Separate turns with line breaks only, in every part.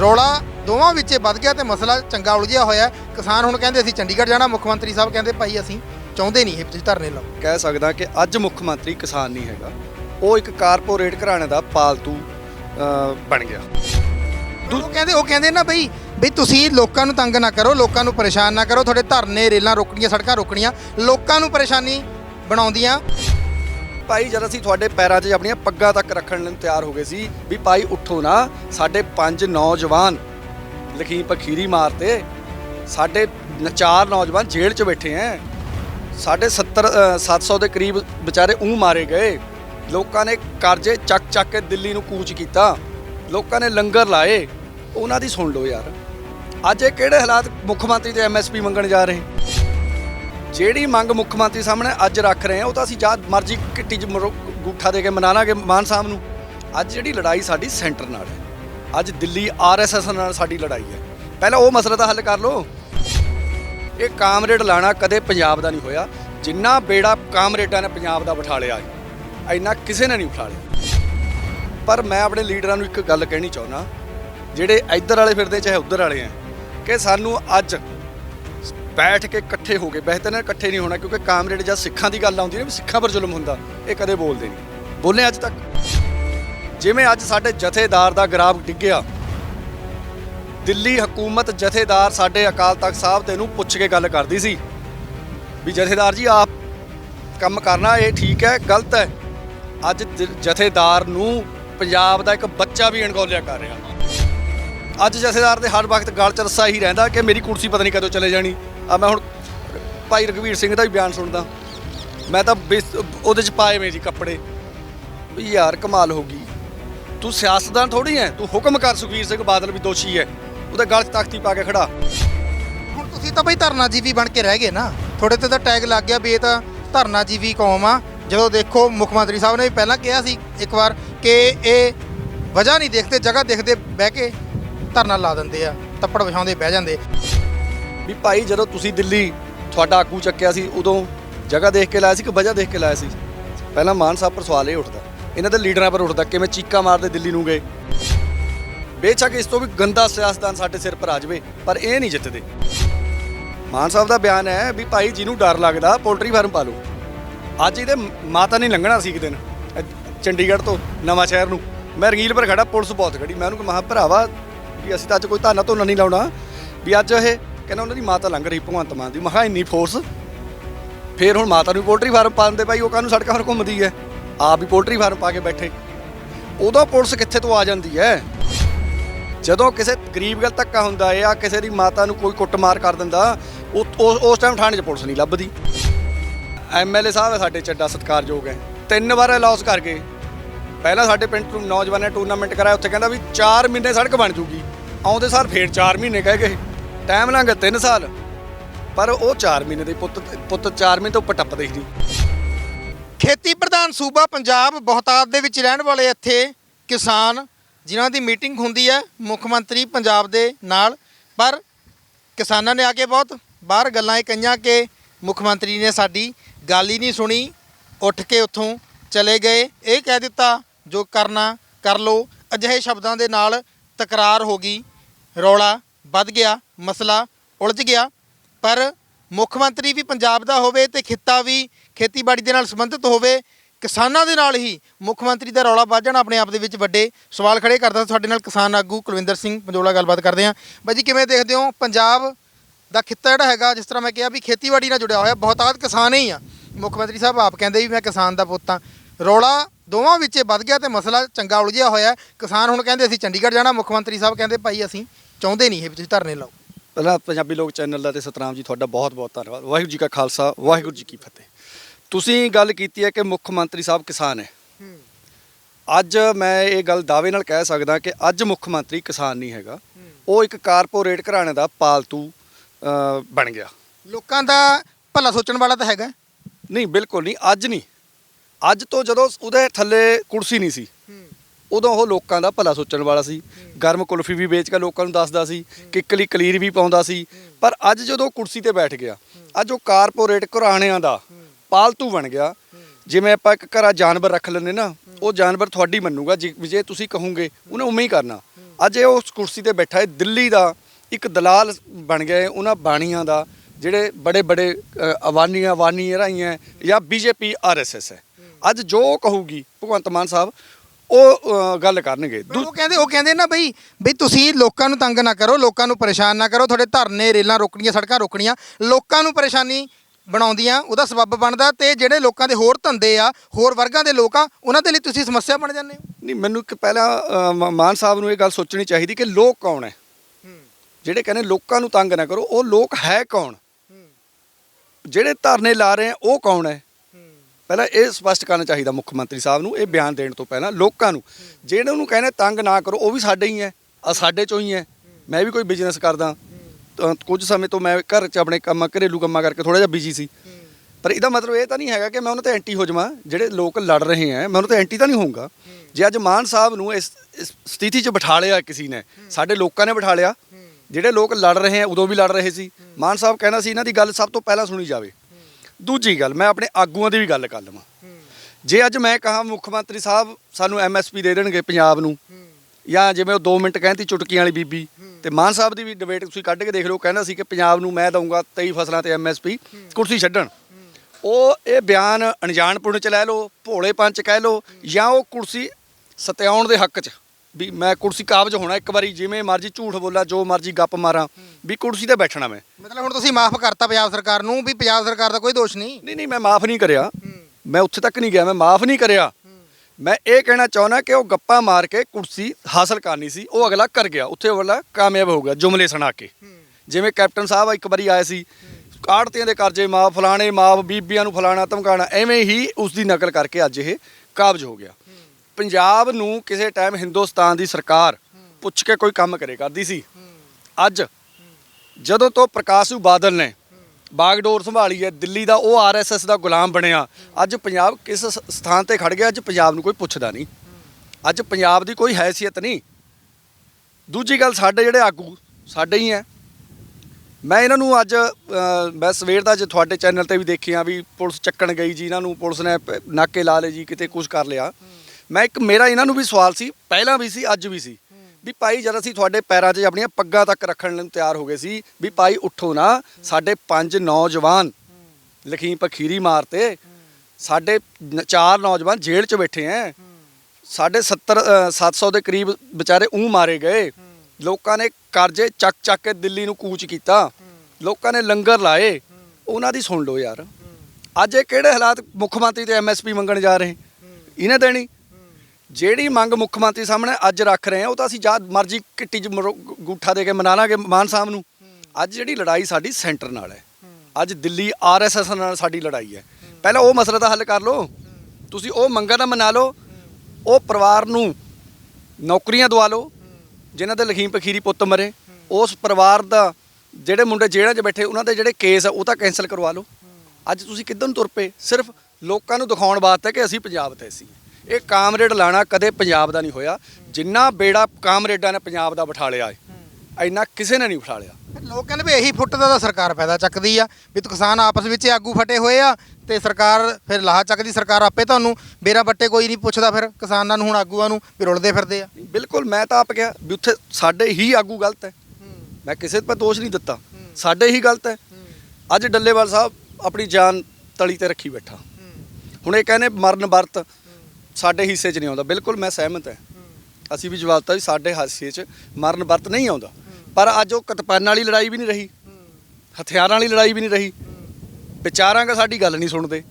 ਰੌਲਾ ਦੋਵਾਂ ਵਿੱਚੇ ਵੱਧ ਗਿਆ ਤੇ ਮਸਲਾ ਚੰਗਾ ਉਲਝਿਆ ਹੋਇਆ। ਕਿਸਾਨ ਹੁਣ ਕਹਿੰਦੇ ਅਸੀਂ ਚੰਡੀਗੜ੍ਹ ਜਾਣਾ ਮੁੱਖ ਮੰਤਰੀ ਸਾਹਿਬ ਕਹਿੰਦੇ ਭਾਈ ਅਸੀਂ ਚਾਹੁੰਦੇ ਨਹੀਂ ਇਹ ਤੁਸੀਂ ਧਰਨੇ ਲਾਓ
ਕਹਿ ਸਕਦਾ ਕਿ ਅੱਜ ਮੁੱਖ ਮੰਤਰੀ ਕਿਸਾਨ ਨਹੀਂ ਹੈਗਾ। ਉਹ ਇੱਕ ਕਾਰਪੋਰੇਟ ਘਰਾਣੇ ਦਾ ਪਾਲਤੂ ਬਣ ਗਿਆ।
ਉਹ ਕਹਿੰਦੇ ਉਹ ਕਹਿੰਦੇ ਨਾ ਬਈ ਬਈ ਤੁਸੀਂ ਲੋਕਾਂ ਨੂੰ ਤੰਗ ਨਾ ਕਰੋ ਲੋਕਾਂ ਨੂੰ ਪਰੇਸ਼ਾਨ ਨਾ ਕਰੋ ਤੁਹਾਡੇ ਧਰਨੇ ਰੇਲਾਂ ਰੋਕਣੀਆਂ ਸੜਕਾਂ ਰੋਕਣੀਆਂ ਲੋਕਾਂ ਨੂੰ ਪਰੇਸ਼ਾਨੀ ਬਣਾਉਂਦੀਆਂ।
ਭਾਈ ਜਦ ਅਸੀਂ ਤੁਹਾਡੇ ਪੈਰਾਂ 'ਚ ਆਪਣੀਆਂ ਪੱਗਾਂ ਤੱਕ ਰੱਖਣ ਨੂੰ ਤਿਆਰ ਹੋ ਗਏ ਸੀ ਵੀ ਭਾਈ ਉੱਠੋ ਨਾ ਸਾਡੇ ਪੰਜ ਨੌਜਵਾਨ ਲਖੀਮ ਪਖੀਰੀ ਮਾਰਤੇ ਸਾਡੇ ਚਾਰ ਨੌਜਵਾਨ ਜੇਲ੍ਹ 'ਚ ਬੈਠੇ ਐ। ਸਾਡੇ 70 ਅ, 700 ਦੇ ਕਰੀਬ ਵਿਚਾਰੇ ਉਂ ਮਾਰੇ ਗਏ। ਲੋਕਾਂ ਨੇ ਕਰਜ਼ੇ ਚੱਕ ਚੱਕ ਕੇ ਦਿੱਲੀ ਨੂੰ ਕੂਚ ਕੀਤਾ। ਲੋਕਾਂ ਨੇ ਲੰਗਰ ਲਾਏ। ਉਹਨਾਂ ਦੀ ਸੁਣ ਲਓ ਯਾਰ। ਅੱਜ ਇਹ ਕਿਹੜੇ ਹਾਲਾਤ ਮੁੱਖ ਮੰਤਰੀ ਤੇ ਐਮਐਸਪੀ ਮੰਗਣ ਜਾ ਰਹੇ? ਜਿਹੜੀ ਮੰਗ ਮੁੱਖ ਮੰਤਰੀ ਸਾਹਮਣੇ ਅੱਜ ਰੱਖ ਰਹੇ ਆ ਉਹ ਤਾਂ ਅਸੀਂ ਜਦ ਮਰਜ਼ੀ ਕਿੱਟੀ 'ਚ ਮਰੋ- ਗੂਠਾ ਦੇ ਕੇ ਮਨਾਣਾਗੇ ਮਾਨ ਸਾਹਿਬ ਨੂੰ। ਅੱਜ ਜਿਹੜੀ ਲੜਾਈ ਸਾਡੀ ਸੈਂਟਰ ਨਾਲ ਹੈ। ਅੱਜ ਦਿੱਲੀ ਆਰਐਸਐਸ ਨਾਲ ਸਾਡੀ ਲੜਾਈ ਹੈ। ਪਹਿਲਾਂ ਉਹ ਮਸਲਾ ਦਾ ਹੱਲ ਕਰ ਲਓ। ਇਹ ਕਾਮਰੇਡ ਲਾਣਾ ਕਦੇ ਪੰਜਾਬ ਦਾ ਨਹੀਂ ਹੋਇਆ। ਜਿੰਨਾ ਬੇੜਾ ਕਾਮਰੇਡਾਂ ਨੇ ਪੰਜਾਬ ਦਾ ਬਿਠਾ ਲਿਆ ਇੰਨਾ ਕਿਸੇ ਨੇ ਨਹੀਂ ਉਠਾ ਲਿਆ। ਪਰ ਮੈਂ ਆਪਣੇ ਲੀਡਰਾਂ ਨੂੰ ਇੱਕ ਗੱਲ ਕਹਿਣੀ ਚਾਹੁੰਦਾ। ਜਿਹੜੇ ਇੱਧਰ ਵਾਲੇ ਫਿਰਦੇ, ਚਾਹੇ ਉੱਧਰ ਵਾਲੇ ਆ ਕਿ ਸਾਨੂੰ ਅੱਜ ਬੈਠ ਕੇ ਇਕੱਠੇ ਹੋ ਗਏ। ਬਿਹਤਰ ਨਾਲ ਇਕੱਠੇ ਨਹੀਂ ਹੋਣਾ, ਕਿਉਂਕਿ ਕਾਮਰੇਡ ਜਾਂ ਸਿੱਖਾਂ ਦੀ ਗੱਲ ਆਉਂਦੀ ਹੈ ਨਾ ਵੀ ਸਿੱਖਾਂ ਪਰ ਜ਼ੁਲਮ ਹੁੰਦਾ, ਇਹ ਕਦੇ ਬੋਲਦੇ ਨਹੀਂ। ਬੋਲੇ ਅੱਜ ਤੱਕ। ਜਿਵੇਂ ਅੱਜ ਸਾਡੇ ਜਥੇਦਾਰ ਦਾ ਗਰਾਬ ਡਿੱਗਿਆ, ਦਿੱਲੀ ਹਕੂਮਤ ਜਥੇਦਾਰ ਸਾਡੇ ਅਕਾਲ ਤਖਤ ਸਾਹਿਬ ਤੇ ਨੂੰ ਪੁੱਛ ਕੇ ਗੱਲ ਕਰਦੀ ਸੀ ਵੀ ਜਥੇਦਾਰ ਜੀ, ਆਪ ਕੰਮ ਕਰਨਾ, ਇਹ ਠੀਕ ਹੈ, ਗਲਤ ਹੈ? ਅੱਜ ਜਥੇਦਾਰ ਨੂੰ ਪੰਜਾਬ ਦਾ ਇੱਕ ਬੱਚਾ ਵੀ ਅਣਗੌਲਿਆ ਕਰ ਰਿਹਾ। ਅੱਜ ਜਥੇਦਾਰ ਦੇ ਹਰ ਵਕਤ ਗਲ ਚ ਰੱਸਾ ਹੀ ਰਹਿੰਦਾ ਕਿ ਮੇਰੀ ਕੁਰਸੀ ਪਤਾ ਨਹੀਂ ਕਦੋਂ ਚਲੇ ਜਾਣੀ। ਆ ਮੈਂ ਹੁਣ ਭਾਈ ਰਘਵੀਰ ਸਿੰਘ ਦਾ ਵੀ ਬਿਆਨ ਸੁਣਦਾ। ਮੈਂ ਤਾਂ ਬਿਸ- ਉਹਦੇ ਚ ਪਾਏ ਮੇਰੇ ਜੀ ਕੱਪੜੇ। ਵੀ ਯਾਰ ਕਮਾਲ ਹੋ ਗਈ। ਤੂੰ ਸਿਆਸਤਦਾਨ ਥੋੜੀ ਹੈ ਤੂੰ ਹੁਕਮ ਕਰ ਸੁਖਵੀਰ ਸਿੰਘ ਬਾਦਲ ਵੀ ਦੋਸ਼ੀ ਹੈ ਉਹਦੇ ਗਲ 'ਚ ਤਖਤੀ ਪਾ ਕੇ ਖੜਾ।
ਹੁਣ ਤੁਸੀਂ ਤਾਂ ਬਈ ਧਰਨਾ ਜੀਵੀ ਬਣ ਕੇ ਰਹਿ ਗਏ ਨਾ। ਤੁਹਾਡੇ ਤੇ ਤਾਂ ਟੈਗ ਲੱਗ ਗਿਆ ਵੀ ਇਹ ਤਾਂ ਧਰਨਾ ਜੀਵੀ ਕੌਮ ਆ। ਜਦੋਂ ਦੇਖੋ ਮੁੱਖ ਮੰਤਰੀ ਸਾਹਿਬ ਨੇ ਵੀ ਪਹਿਲਾਂ ਕਿਹਾ ਸੀ ਇੱਕ ਵਾਰ ਕਿ ਇਹ ਵਜ੍ਹਾ ਨਹੀਂ ਦੇਖਦੇ, ਜਗ੍ਹਾ ਦੇਖਦੇ ਬਹਿ ਕੇ ਧਰਨਾ ਲਾ ਦਿੰਦੇ ਆ, ਤੱਪੜ ਵਿਛਾਉਂਦੇ ਬਹਿ ਜਾਂਦੇ।
ਵੀ ਭਾਈ ਜਦੋਂ ਤੁਸੀਂ ਦਿੱਲੀ ਤੁਹਾਡਾ ਆਗੂ ਚੱਕਿਆ ਸੀ, ਉਦੋਂ ਜਗ੍ਹਾ ਦੇਖ ਕੇ ਲਾਇਆ ਸੀ ਕਿ ਵਜ੍ਹਾ ਦੇਖ ਕੇ ਲਾਇਆ ਸੀ? ਪਹਿਲਾਂ ਮਾਨ ਸਾਹਿਬ ਪਰ ਸਵਾਲ ਇਹ ਉੱਠਦਾ, ਇਹਨਾਂ ਦੇ ਲੀਡਰਾਂ ਪਰ ਉੱਠਦਾ, ਕਿਵੇਂ ਚੀਕਾ ਮਾਰਦੇ ਦਿੱਲੀ ਨੂੰ ਗਏ? ਬੇਸ਼ੱਕ ਇਸ ਤੋਂ ਵੀ ਗੰਦਾ ਸਿਆਸਤਦਾਨ ਸਾਡੇ ਸਿਰ ਪਰ ਆ ਜਾਵੇ, ਪਰ ਇਹ ਨਹੀਂ ਜਿੱਤਦੇ। ਮਾਨ ਸਾਹਿਬ ਦਾ ਬਿਆਨ ਹੈ ਵੀ ਭਾਈ ਜਿਹਨੂੰ ਡਰ ਲੱਗਦਾ, ਪੋਲਟਰੀ ਫਾਰਮ ਪਾ ਲਓ। ਅੱਜ ਇਹਦੇ ਮਾਤਾ ਨਹੀਂ ਲੰਘਣਾ ਸੀ ਇੱਕ ਦਿਨ, ਚੰਡੀਗੜ੍ਹ ਤੋਂ ਨਵਾਂ ਸ਼ਹਿਰ ਨੂੰ। ਮੈਂ ਰੰਗੀਲ ਪਰ ਖੜਾ ਪੁਲਿਸ ਬਹੁਤ ਖੜੀ, ਮੈਂ ਉਹਨੂੰ ਕਿਹਾ, ਮਹਾ ਭਰਾਵਾ, ਵੀ ਅਸੀਂ ਤਾਂ ਅੱਜ ਕੋਈ ਧਾਨਾ ਧੋਨਾ ਨਹੀਂ ਲਾਉਣਾ, ਵੀ ਅੱਜ ਇਹ ਕਹਿੰਦਾ ਉਹਨਾਂ ਦੀ ਮਾਤਾ ਲੰਘ ਰਹੀ ਭਗਵੰਤ ਮਾਨ ਦੀ। ਮਹਾ ਇੰਨੀ ਫੋਰਸ ਫੇਰ ਹੁਣ ਮਾਤਾ ਨੂੰ ਪੋਲਟਰੀ ਫਾਰਮ ਪਾ ਦਿੰਦੇ ਭਾਈ, ਉਹ ਕਾਹਨੂੰ ਸੜਕਾਂ 'ਤੇ ਘੁੰਮਦੀ ਹੈ ਆਪ ਵੀ ਪੋਲਟਰੀ ਫਾਰਮ ਪਾ ਕੇ ਬੈਠੇ। ਉਦੋਂ ਪੁਲਿਸ ਕਿੱਥੇ ਤੋਂ ਆ ਜਾਂਦੀ ਹੈ ਜਦੋਂ ਕਿਸੇ ਗਰੀਬ ਗੱਲ ਧੱਕਾ ਹੁੰਦਾ ਹੈ ਜਾਂ ਕਿਸੇ ਦੀ ਮਾਤਾ ਨੂੰ ਕੋਈ ਕੁੱਟਮਾਰ ਕਰ ਦਿੰਦਾ ਉਸ- ਟਾਈਮ ਥਾਣੇ 'ਚ ਪੁਲਿਸ ਨਹੀਂ ਲੱਭਦੀ। ਐਮਐਲਏ ਸਾਹਿਬ ਹੈ ਸਾਡੇ ਚੱਡਾ ਸਤਿਕਾਰਯੋਗ ਹੈ ਤਿੰਨ ਵਾਰ ਲਾਸ ਕਰ ਗਏ। ਪਹਿਲਾਂ ਸਾਡੇ ਪਿੰਡ ਤੋਂ ਨੌਜਵਾਨਾਂ ਨੇ ਟੂਰਨਾਮੈਂਟ ਕਰਾਇਆ, ਉੱਥੇ ਕਹਿੰਦਾ ਵੀ 4 ਮਹੀਨੇ ਸੜਕ ਬਣ ਜੂਗੀ। ਆਉਂਦੇ ਸਾਰ ਫੇਰ 4 ਮਹੀਨੇ ਕਹਿ ਗਏ। ਟਾਈਮ ਲੰਘ 3 ਸਾਲ। ਪਰ ਉਹ 4 ਮਹੀਨੇ ਦੇ ਪੁੱਤ ਪੁੱਤ 4 ਮਹੀਨੇ ਤੋਂ ਉੱਪਰ ਟੱਪਦੇ ਹੀ ਨਹੀਂ
ਖੇਤੀ ਪ੍ਰਧਾਨ ਸੂਬਾ ਪੰਜਾਬ ਬਹੁਤਾਤ ਦੇ ਵਿੱਚ ਰਹਿਣ ਵਾਲੇ ਇੱਥੇ ਕਿਸਾਨ ਜਿਨ੍ਹਾਂ ਦੀ ਮੀਟਿੰਗ ਹੁੰਦੀ ਹੈ, ਮੁੱਖ ਮੰਤਰੀ ਪੰਜਾਬ ਦੇ ਨਾਲ। ਪਰ ਕਿਸਾਨਾਂ ਨੇ ਆ ਕੇ ਬਹੁਤ ਬਾਹਰ ਗੱਲਾਂ ਇਹ ਕਹੀਆਂ ਕਿ ਮੁੱਖ ਮੰਤਰੀ ਨੇ ਸਾਡੀ ਗੱਲ ਹੀ ਨਹੀਂ ਸੁਣੀ। ਉੱਠ ਕੇ ਉੱਥੋਂ ਚਲੇ ਗਏ। ਇਹ ਕਹਿ ਦਿੱਤਾ, ਜੋ ਕਰਨਾ ਕਰ ਲਓ। ਅਜਿਹੇ ਸ਼ਬਦਾਂ ਦੇ ਨਾਲ ਤਕਰਾਰ ਹੋ ਗਈ। ਰੌਲਾ ਵੱਧ ਗਿਆ। ਮਸਲਾ ਉਲਝ ਗਿਆ, ਪਰ ਮੁੱਖ ਮੰਤਰੀ ਵੀ ਪੰਜਾਬ ਦਾ ਹੋਵੇ ਤੇ ਖਿੱਤਾ ਵੀ ਖੇਤੀਬਾੜੀ ਦੇ ਨਾਲ ਸੰਬੰਧਿਤ ਹੋਵੇ, ਕਿਸਾਨਾਂ ਦੇ ਨਾਲ ਹੀ ਮੁੱਖ ਮੰਤਰੀ ਦਾ ਰੌਲਾ ਵੱਧ ਜਾਣਾ ਆਪਣੇ ਆਪ ਦੇ ਵਿੱਚ ਵੱਡੇ ਸਵਾਲ ਖੜੇ ਕਰਦਾ ਸਾਡੇ ਨਾਲ ਕਿਸਾਨ ਆਗੂ ਕੁਲਵਿੰਦਰ ਸਿੰਘ ਪੰਜੋਲਾ ਗੱਲਬਾਤ ਕਰਦੇ ਹਾਂ। ਬਾਈ ਜੀ, ਕਿਵੇਂ ਦੇਖਦੇ ਹੋ ਪੰਜਾਬ ਦਾ ਖਿੱਤਾ ਜਿਹੜਾ ਹੈਗਾ, ਜਿਸ ਤਰ੍ਹਾਂ ਮੈਂ ਕਿਹਾ ਵੀ ਖੇਤੀਬਾੜੀ ਨਾਲ ਜੁੜਿਆ ਹੋਇਆ, ਬਹੁਤਾਤ ਕਿਸਾਨ ਹੀ ਆ। ਮੁੱਖ ਮੰਤਰੀ ਸਾਹਿਬ ਆਪ ਕਹਿੰਦੇ ਵੀ ਮੈਂ ਕਿਸਾਨ ਦਾ ਪੁੱਤ ਹਾਂ। ਰੌਲਾ ਦੋਵਾਂ ਵਿੱਚ ਵੱਧ ਗਿਆ ਤੇ ਮਸਲਾ ਚੰਗਾ ਉਲਝਿਆ ਹੋਇਆ। ਕਿਸਾਨ ਹੁਣ ਕਹਿੰਦੇ ਅਸੀਂ ਚੰਡੀਗੜ੍ਹ ਜਾਣਾ, ਮੁੱਖ ਮੰਤਰੀ ਸਾਹਿਬ ਕਹਿੰਦੇ ਭਾਈ ਅਸੀਂ ਚਾਹੁੰਦੇ ਨਹੀਂ ਇਹ ਵੀ ਤੁਸੀਂ ਧਰਨੇ ਲਾਓ।
ਪਹਿਲਾਂ ਪੰਜਾਬੀ ਲੋਕ ਚੈਨਲ ਦਾ ਤੇ ਸਤਨਾਮ ਜੀ ਤੁਹਾਡਾ ਬਹੁਤ ਬਹੁਤ ਧੰਨਵਾਦ। ਵਾਹਿਗੁਰੂ ਜੀ ਕਾ ਖਾਲਸਾ ਵਾਹਿਗੁਰੂ ਜੀ ਕੀ ਫਤਿਹ। ਤੁਸੀਂ ਗੱਲ ਕੀਤੀ ਹੈ ਕਿ ਮੁੱਖ ਮੰਤਰੀ ਸਾਹਿਬ ਕਿਸਾਨ ਹੈ। ਅੱਜ ਮੈਂ ਇਹ ਗੱਲ ਦਾਅਵੇ ਨਾਲ ਕਹਿ ਸਕਦਾ ਕਿ ਅੱਜ ਮੁੱਖ ਮੰਤਰੀ ਕਿਸਾਨ ਨਹੀਂ ਹੈਗਾ। ਉਹ ਇੱਕ ਕਾਰਪੋਰੇਟ ਘਰਾਣੇ ਦਾ ਪਾਲਤੂ ਬਣ ਗਿਆ।
ਲੋਕਾਂ ਦਾ ਭਲਾ ਸੋਚਣ ਵਾਲਾ ਤਾਂ ਹੈਗਾ।
ਨਹੀਂ ਬਿਲਕੁਲ ਨਹੀਂ ਅੱਜ ਨਹੀਂ। ਅੱਜ ਤੋਂ ਜਦੋਂ ਉਹਦੇ ਥੱਲੇ ਕੁਰਸੀ ਨਹੀਂ ਸੀ। ਉਦੋਂ ਉਹ ਲੋਕਾਂ ਦਾ ਭਲਾ ਸੋਚਣ ਵਾਲਾ ਸੀ। ਗਰਮ ਕੁਲਫੀ ਵੀ ਵੇਚ ਕੇ ਲੋਕਾਂ ਨੂੰ ਦੱਸਦਾ ਸੀ ਕਿੱਕਲੀ ਕਲੀਰ ਵੀ ਪਾਉਂਦਾ ਸੀ। ਪਰ ਅੱਜ ਜਦੋਂ ਕੁਰਸੀ ਤੇ ਬੈਠ ਗਿਆ, ਅੱਜ ਉਹ ਕਾਰਪੋਰੇਟ ਘਰਾਣਿਆਂ ਦਾ ਪਾਲਤੂ ਬਣ ਗਿਆ। ਜਿਵੇਂ ਆਪਾਂ ਇੱਕ ਘਰਾਂ ਜਾਨਵਰ ਰੱਖ ਲੈਂਦੇ ਨਾ, ਉਹ ਜਾਨਵਰ ਤੁਹਾਡੀ ਮੰਨੂਗਾ। ਜੇ ਜੇ ਤੁਸੀਂ ਕਹੋਗੇ, ਉਹਨੇ ਉਵੇਂ ਹੀ ਕਰਨਾ। ਅੱਜ ਇਹ ਉਸ ਕੁਰਸੀ ਤੇ ਬੈਠਾ ਹੈ, ਦਿੱਲੀ ਦਾ ਇੱਕ ਦਲਾਲ ਬਣ ਗਿਆ ਹੈ, ਉਹਨਾਂ ਬਾਣੀਆਂ ਦਾ, ਜਿਹੜੇ ਬੜੇ ਬੜੇ ਅਵਾਨੀਆਂ ਵਾਨੀ ਰਾਈਆਂ ਜਾਂ ਬੀਜੇਪੀ, ਆਰਐਸਐਸ ਹੈ। ਅੱਜ ਜੋ ਉਹ ਕਹੂਗੀ, ਭਗਵੰਤ ਮਾਨ ਸਾਹਿਬ ਉਹ ਗੱਲ ਕਰਨਗੇ।
ਉਹ ਕਹਿੰਦੇ ਉਹ ਕਹਿੰਦੇ ਨਾ ਬਈ ਬਈ ਤੁਸੀਂ ਲੋਕਾਂ ਨੂੰ ਤੰਗ ਨਾ ਕਰੋ ਲੋਕਾਂ ਨੂੰ ਪਰੇਸ਼ਾਨ ਨਾ ਕਰੋ ਤੁਹਾਡੇ ਧਰਨੇ ਰੇਲਾਂ ਰੋਕਣੀਆਂ ਸੜਕਾਂ ਰੋਕਣੀਆਂ ਲੋਕਾਂ ਨੂੰ ਪਰੇਸ਼ਾਨੀ ਬਣਾਉਂਦੀਆਂ ਉਹਦਾ ਸਬੱਬ ਬਣਦਾ ਤੇ ਜਿਹੜੇ ਲੋਕਾਂ ਦੇ ਹੋਰ ਧੰਦੇ ਆ ਹੋਰ ਵਰਗਾਂ ਦੇ ਲੋਕ ਆ ਉਹਨਾਂ ਦੇ ਲਈ ਤੁਸੀਂ ਸਮੱਸਿਆ ਬਣ ਜਾਂਦੇ ਹੋ।
ਨਹੀਂ ਮੈਨੂੰ ਇੱਕ ਪਹਿਲਾਂ ਮਾਨ ਸਾਹਿਬ ਨੂੰ ਇਹ ਗੱਲ ਸੋਚਣੀ ਚਾਹੀਦੀ ਕਿ ਲੋਕ ਕੌਣ ਹੈ? ਜਿਹੜੇ ਕਹਿੰਦੇ ਲੋਕਾਂ ਨੂੰ ਤੰਗ ਨਾ ਕਰੋ ਉਹ ਲੋਕ ਹੈ ਕੌਣ? ਜਿਹੜੇ ਧਰਨੇ ਲਾ ਰਹੇ ਆ ਉਹ ਕੌਣ ਹੈ? ਪਹਿਲਾਂ ਇਹ ਸਪਸ਼ਟ ਕਰਨਾ ਚਾਹੀਦਾ ਮੁੱਖ ਮੰਤਰੀ ਸਾਹਿਬ ਨੂੰ ਇਹ ਬਿਆਨ ਦੇਣ ਤੋਂ ਪਹਿਲਾਂ ਲੋਕਾਂ ਨੂੰ। ਜਿਹੜੇ ਉਹਨੂੰ ਕਹਿੰਦੇ ਤੰਗ ਨਾ ਕਰੋ, ਉਹ ਵੀ ਸਾਡੇ ਹੀ ਹੈ ਆ ਸਾਡੇ ਚੋਂ ਹੀ ਹੈ। ਮੈਂ ਵੀ ਕੋਈ ਬਿਜ਼ਨਸ ਕਰਦਾ। ਕੁਝ ਸਮੇਂ ਤੋਂ ਮੈਂ ਘਰ 'ਚ ਆਪਣੇ ਕੰਮਾਂ, ਘਰੇਲੂ ਕੰਮਾਂ ਕਰਕੇ ਥੋੜਾ ਜਿਹਾ ਬਿਜ਼ੀ ਸੀ। ਪਰ ਇਹਦਾ ਮਤਲਬ ਇਹ ਤਾਂ ਨਹੀਂ ਹੈਗਾ ਕਿ ਮੈਂ ਉਹਨਾਂ ਤੇ ਐਂਟੀ ਹੋ ਜਾਵਾਂ, ਜਿਹੜੇ ਲੋਕ ਲੜ ਰਹੇ ਹੈ, ਮੈਂ ਉਹਨਾਂ ਤੇ ਐਂਟੀ ਤਾਂ ਨਹੀਂ ਹੋਊਂਗਾ। ਜੇ ਅੱਜ ਮਾਨ ਸਾਹਿਬ ਨੂੰ ਇਸ ਇਸ ਸਥਿਤੀ 'ਚ ਬਿਠਾ ਲਿਆ ਕਿਸੇ ਨੇ, ਸਾਡੇ ਲੋਕਾਂ ਨੇ ਬਿਠਾ ਲਿਆ, ਜਿਹੜੇ ਲੋਕ ਲੜ ਰਹੇ ਆ ਉਦੋਂ ਵੀ ਲੜ ਰਹੇ ਸੀ। ਮਾਨ ਸਾਹਿਬ ਕਹਿੰਦਾ ਸੀ, ਇਹਨਾਂ ਦੀ ਗੱਲ ਸਭ ਤੋਂ ਪਹਿਲਾਂ ਸੁਣੀ ਜਾਵੇ। ਦੂਜੀ ਗੱਲ, ਮੈਂ ਆਪਣੇ ਆਗੂਆਂ ਦੀ ਵੀ ਗੱਲ ਕਰ ਲਵਾਂ। ਜੇ ਅੱਜ ਮੈਂ ਕਹਾ ਮੁੱਖ ਮੰਤਰੀ ਸਾਹਿਬ ਸਾਨੂੰ ਐਮਐਸਪੀ ਦੇ ਦੇਣਗੇ ਪੰਜਾਬ ਨੂੰ, ਜਾਂ ਜਿਵੇਂ ਉਹ 2 ਮਿੰਟ ਕਹਿੰਦੀ ਚੁਟਕੀਆਂ ਵਾਲੀ ਬੀਬੀ, ਤੇ ਮਾਨ ਸਾਹਿਬ ਦੀ ਵੀ ਡਿਬੇਟ ਤੁਸੀਂ ਕੱਢ ਕੇ ਦੇਖ ਲਓ ਕਹਿੰਦਾ ਸੀ ਕਿ ਪੰਜਾਬ ਨੂੰ ਮੈਂ ਦਊਂਗਾ 23 ਫਸਲਾਂ ਤੇ ਐਮਐਸਪੀ ਕੁਰਸੀ ਛੱਡਣ। ਉਹ ਇਹ ਬਿਆਨ ਅਣਜਾਣਪੁਣ ਚ ਲੈ ਲਓ, ਭੋਲੇ 'ਚ ਕਹਿ ਲਓ, ਜਾਂ ਉਹ ਕੁਰਸੀ ਸਤਿਆਉਣ ਦੇ ਹੱਕ ਚ। ਵੀ ਮੈਂ ਕੁਰਸੀ ਕਾਬਜ ਹੋਣਾ ਇੱਕ ਵਾਰੀ ਜਿਵੇਂ ਮਰਜ਼ੀ ਝੂਠ ਬੋਲਾਂ ਜੋ ਮਰਜ਼ੀ ਗੱਪ ਮਾਰਾਂ ਵੀ ਕੁਰਸੀ ਤੇ ਬੈਠਣਾ ਮੈਂ।
ਮਤਲਬ ਹੁਣ ਤੁਸੀਂ ਮਾਫ ਕਰਤਾ ਪੰਜਾਬ ਸਰਕਾਰ ਨੂੰ ਵੀ ਪੰਜਾਬ ਸਰਕਾਰ ਦਾ ਕੋਈ ਦੋਸ਼ ਨਹੀਂ?
ਨਹੀਂ ਨਹੀਂ ਮੈਂ ਮਾਫ ਨਹੀਂ ਕਰਿਆ। ਮੈਂ ਉੱਥੇ ਤੱਕ ਨਹੀਂ ਗਿਆ ਮੈਂ ਮਾਫ ਨਹੀਂ ਕਰਿਆ। ਮੈਂ ਇਹ ਕਹਿਣਾ ਚਾਹੁੰਦਾ ਕਿ ਉਹ ਗੱਪਾਂ ਮਾਰ ਕੇ ਕੁਰਸੀ ਹਾਸਲ ਕਰਨੀ ਸੀ ਉਹ ਅਗਲਾ ਕਰ ਗਿਆ। ਉੱਥੇ ਉਹ ਅਗਲਾ ਕਾਮਯਾਬ ਹੋ ਗਿਆ ਜੁਮਲੇ ਸੁਣਾ ਕੇ। ਜਿਵੇਂ ਕੈਪਟਨ ਸਾਹਿਬ ਇੱਕ ਵਾਰੀ ਆਏ ਸੀ ਆੜਤੀਆਂ ਦੇ ਕਰਜ਼ੇ ਮਾਫ ਫਲਾਣੇ ਮਾਫ ਬੀਬੀਆਂ ਨੂੰ ਫਲਾਣਾ ਧਮਕਾਣਾ ਐਵੇਂ ਹੀ ਉਸ ਦੀ ਨਕਲ ਕਰਕੇ ਅੱਜ ਇਹ ਕਾਬਜ ਹੋ ਗਿਆ। ਪੰਜਾਬ ਨੂੰ ਕਿਸੇ ਟਾਈਮ ਹਿੰਦੁਸਤਾਨ ਦੀ ਸਰਕਾਰ ਪੁੱਛ ਕੇ ਕੋਈ ਕੰਮ ਕਰੇ ਕਰਦੀ ਸੀ। ਅੱਜ ਜਦੋਂ ਤੋਂ ਪ੍ਰਕਾਸ਼ੂ ਬਾਦਲ ਨੇ ਬਾਗਡੋਰ ਸੰਭਾਲੀ ਹੈ ਦਿੱਲੀ ਦਾ ਉਹ ਆਰਐਸਐਸ ਦਾ ਗੁਲਾਮ ਬਣਿਆ ਅੱਜ ਪੰਜਾਬ ਕਿਸ ਸਥਾਨ ਤੇ ਖੜ ਗਿਆ ਅੱਜ ਪੰਜਾਬ ਨੂੰ ਕੋਈ ਪੁੱਛਦਾ ਨਹੀਂ। ਅੱਜ ਪੰਜਾਬ ਦੀ ਕੋਈ ਹੈਸੀਅਤ ਨਹੀਂ। ਦੂਜੀ ਗੱਲ ਸਾਡੇ ਜਿਹੜੇ ਆਗੂ ਸਾਡੇ ਹੀ ਹੈ। ਮੈਂ ਇਹਨਾਂ ਨੂੰ ਅੱਜ ਮੈਂ ਸਵੇਰ ਦਾ ਜੇ ਤੁਹਾਡੇ ਚੈਨਲ ਤੇ ਵੀ ਦੇਖਿਆ ਵੀ ਪੁਲਿਸ ਚੱਕਣ ਗਈ ਜੀ ਇਹਨਾਂ ਨੂੰ ਪੁਲਿਸ ਨੇ ਨਾਕੇ ਲਾ ਲਏ ਜੀ ਕਿਤੇ ਕੁਝ ਕਰ ਲਿਆ। ਮੈਂ ਇੱਕ ਮੇਰਾ ਇਹਨਾਂ ਨੂੰ ਵੀ ਸਵਾਲ ਸੀ ਪਹਿਲਾਂ ਵੀ ਸੀ ਅੱਜ ਵੀ ਸੀ। ਵੀ ਭਾਈ ਜਦ ਅਸੀਂ ਤੁਹਾਡੇ ਪੈਰਾਂ 'ਚ ਆਪਣੀਆਂ ਪੱਗਾਂ ਤੱਕ ਰੱਖਣ ਨੂੰ ਤਿਆਰ ਹੋ ਗਏ ਸੀ ਵੀ ਭਾਈ ਉੱਠੋ ਨਾ ਸਾਡੇ ਪੰਜ ਨੌਜਵਾਨ ਲਖੀਮ ਪਖੀਰੀ ਮਾਰਤੇ ਸਾਡੇ ਚਾਰ ਨੌਜਵਾਨ ਜੇਲ੍ਹ 'ਚ ਬੈਠੇ ਐ। ਸਾਡੇ 70 ਅ, 700 ਦੇ ਕਰੀਬ ਵਿਚਾਰੇ ਉਹ ਮਾਰੇ ਗਏ। ਲੋਕਾਂ ਨੇ ਕਰਜ਼ੇ ਚੱਕ ਚੱਕ ਕੇ ਦਿੱਲੀ ਨੂੰ ਕੂਚ ਕੀਤਾ। ਲੋਕਾਂ ਨੇ ਲੰਗਰ ਲਾਏ। ਉਹਨਾਂ ਦੀ ਸੁਣ ਲਓ ਯਾਰ। ਅੱਜ ਇਹ ਕਿਹੜੇ ਹਾਲਾਤ ਮੁੱਖ ਮੰਤਰੀ ਤੇ ਐਮਐਸਪੀ ਮੰਗਣ ਜਾ ਰਹੇ? ਇਹਨੇ ਦੇਣੀ। ਜਿਹੜੀ ਮੰਗ ਮੁੱਖ ਮੰਤਰੀ ਸਾਹਮਣੇ ਅੱਜ ਰੱਖ ਰਹੇ ਆ ਉਹ ਤਾਂ ਅਸੀਂ ਜਦ ਮਰਜ਼ੀ ਕਿੱਟੀ 'ਚ ਗੂਠਾ ਦੇ ਕੇ ਮਨਾ ਲਾਂਗੇ ਮਾਨ ਸਾਹਿਬ ਨੂੰ। ਅੱਜ ਜਿਹੜੀ ਲੜਾਈ ਸਾਡੀ ਸੈਂਟਰ ਨਾਲ ਹੈ। ਅੱਜ ਦਿੱਲੀ ਆਰਐਸਐਸ ਨਾਲ ਸਾਡੀ ਲੜਾਈ ਹੈ। ਪਹਿਲਾਂ ਉਹ ਮਸਲਾ ਤਾਂ ਹੱਲ ਕਰ ਲਓ। ਤੁਸੀਂ ਉਹ ਮੰਗਾਂ ਤਾਂ ਮਨਾ ਲਓ। ਉਹ ਪਰਿਵਾਰ ਨੂੰ ਨੌਕਰੀਆਂ ਦਵਾ ਲਓ। ਜਿਨ੍ਹਾਂ ਦੇ ਲਖੀਮ ਪਖੀਰੀ ਪੁੱਤ ਮਰੇ। ਉਸ ਪਰਿਵਾਰ ਦਾ ਜਿਹੜੇ ਮੁੰਡੇ ਜੇਲ੍ਹਾਂ 'ਚ ਬੈਠੇ ਉਹਨਾਂ ਦੇ ਜਿਹੜੇ ਕੇਸ ਆ ਉਹ ਤਾਂ ਕੈਨਸਲ ਕਰਵਾ ਲਓ। ਅੱਜ ਤੁਸੀਂ ਕਿੱਧਰ ਨੂੰ ਤੁਰ ਪਏ? ਸਿਰਫ ਲੋਕਾਂ ਨੂੰ ਦਿਖਾਉਣ ਵਾਸਤੇ ਕਿ ਅਸੀਂ ਪੰਜਾਬ ਤੇ ਸੀ ਇਹ ਕਾਮਰੇਡ ਲਾਣਾ ਕਦੇ ਪੰਜਾਬ ਦਾ ਨਹੀਂ ਹੋਇਆ। ਜਿੰਨਾ ਬੇੜਾ ਕਾਮਰੇਡਾਂ ਨੇ ਪੰਜਾਬ ਦਾ ਬਿਠਾ ਲਿਆ ਹੈ ਇੰਨਾ ਕਿਸੇ ਨੇ ਨਹੀਂ ਬਿਠਾ ਲਿਆ।
ਲੋਕ ਕਹਿੰਦੇ ਵੀ ਇਹੀ ਫੁੱਟ ਦਾ ਤਾਂ ਸਰਕਾਰ ਪੈਦਾ ਚੱਕਦੀ ਆ ਵੀ ਕਿਸਾਨ ਆਪਸ ਵਿੱਚ ਆਗੂ ਫਟੇ ਹੋਏ ਆ ਤੇ ਸਰਕਾਰ ਫਿਰ ਲਾਹਾ ਚੱਕਦੀ ਸਰਕਾਰ ਆਪੇ ਤੁਹਾਨੂੰ ਬੇਰਾ ਬੱਟੇ ਕੋਈ ਨਹੀਂ ਪੁੱਛਦਾ ਫਿਰ ਕਿਸਾਨਾਂ ਨੂੰ ਹੁਣ ਆਗੂਆਂ ਨੂੰ ਵੀ ਰੁਲਦੇ ਫਿਰਦੇ ਆ।
ਬਿਲਕੁਲ ਮੈਂ ਤਾਂ ਆਪ ਕਿਹਾ ਵੀ ਉੱਥੇ ਸਾਡੇ ਹੀ ਆਗੂ ਗਲਤ ਹੈ। ਮੈਂ ਕਿਸੇ ਤੇ ਦੋਸ਼ ਨਹੀਂ ਦਿੱਤਾ। ਸਾਡੇ ਹੀ ਗਲਤ ਹੈ। ਅੱਜ ਡੱਲੇਵਾਲ ਸਾਹਿਬ ਆਪਣੀ ਜਾਨ ਤਲੀ ਤੇ ਰੱਖੀ ਬੈਠਾ। ਹੁਣ ਇਹ ਕਹਿੰਦੇ ਮਰਨ ਵਰਤ ਸਾਡੇ ਹਿੱਸੇ 'ਚ ਨਹੀਂ ਆਉਂਦਾ। ਬਿਲਕੁਲ ਮੈਂ ਸਹਿਮਤ ਹਾਂ। ਅਸੀਂ ਵੀ ਜਵਾਬ ਦਿੱਤਾ ਵੀ ਸਾਡੇ ਹਿੱਸੇ 'ਚ ਮਰਨ ਵਰਤ ਨਹੀਂ ਆਉਂਦਾ। ਪਰ ਅੱਜ ਉਹ ਕਤਪਾਨ ਵਾਲੀ ਲੜਾਈ ਵੀ ਨਹੀਂ ਰਹੀ। ਹਥਿਆਰਾਂ ਵਾਲੀ ਲੜਾਈ ਵੀ ਨਹੀਂ ਰਹੀ। ਵਿਚਾਰਾਂਗਾ ਸਾਡੀ ਗੱਲ ਨਹੀਂ ਸੁਣਦੇ।